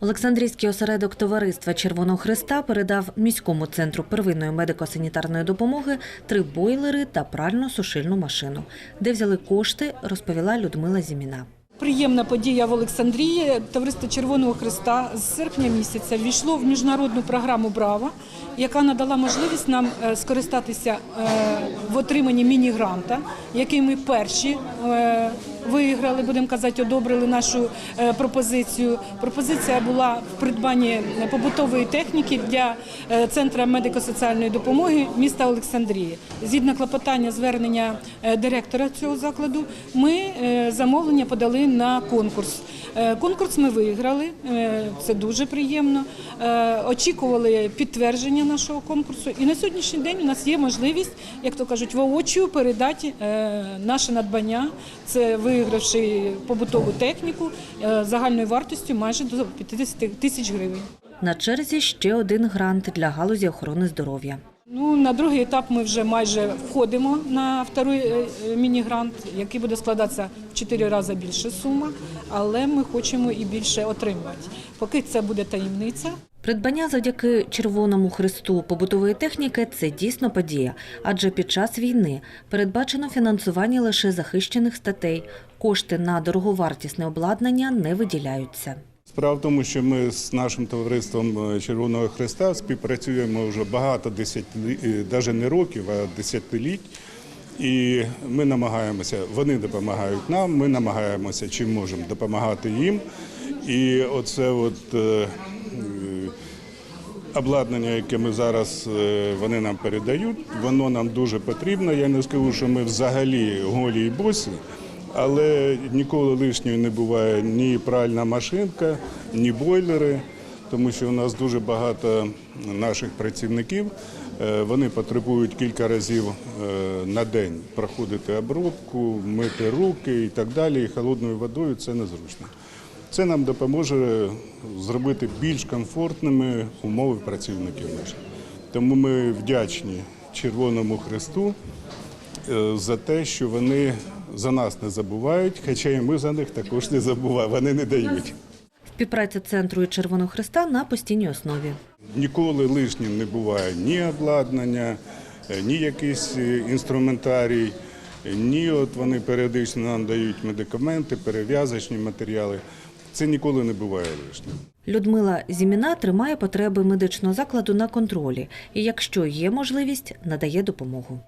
Олександрійський осередок товариства Червоного Христа передав міському центру первинної медико-санітарної допомоги три бойлери та прально-сушильну машину. Де взяли кошти, розповіла Людмила Зіміна. Приємна подія в Олександрії. Товариство Червоного Христа з серпня місяця ввійшло в міжнародну програму Браво, яка надала можливість нам е, скористатися е, в отриманні міні-гранта, який ми перші е, виграли, будемо казати, одобрили нашу е, пропозицію. Пропозиція була в придбанні побутової техніки для е, центру медико-соціальної допомоги міста Олександрії. Згідно клопотання звернення е, директора цього закладу, ми е, замовлення подали на конкурс. Е, Конкурс ми виграли, е, це дуже приємно. Е, Очікували підтвердження нашого конкурсу, і на сьогоднішній день у нас є можливість, як то кажуть, воочію передати е, наше надбання. Це вигравши побутову техніку е, загальною вартістю майже до 50 тисяч гривень. На черзі ще один грант для галузі охорони здоров'я. Ну, на другий етап ми вже майже входимо на второй е, е, міні-грант, який буде складатися в 4 рази більше сума, але ми хочемо і більше отримати. Поки це буде таємниця. Придбання завдяки Червоному Христу побутової техніки це дійсно подія, адже під час війни передбачено фінансування лише захищених статей. Кошти на дороговартісне обладнання не виділяються. Справа в тому, що ми з нашим товариством е, Червоного Христа співпрацюємо вже багато десятиліть, навіть не років, а десятиліть. І ми намагаємося, вони допомагають нам, ми намагаємося чим можемо допомагати їм. І оце от е, е, обладнання, яке ми зараз е, вони нам передають, воно нам дуже потрібно. Я не скажу, що ми взагалі голі і босі, але ніколи лишньою не буває ні пральна машинка, ні бойлери, тому що у нас дуже багато наших працівників. е, Вони потребують кілька разів е, на день проходити обробку, мити руки і так далі. І холодною водою це незручно. Це нам допоможе зробити більш комфортними умови працівників наших. Тому ми вдячні Червоному Христу е, за те, що вони за нас не забувають, хоча і ми за них також не забуваємо, вони не дають. Співпраця центру і Червоного Христа на постійній основі. Ніколи лишнім не буває ні обладнання, е, ні якийсь е, інструментарій, ні от вони періодично нам дають медикаменти, перев'язочні матеріали. Це ніколи не буває лишнім. Людмила Зіміна тримає потреби медичного закладу на контролі і, якщо є можливість, надає допомогу.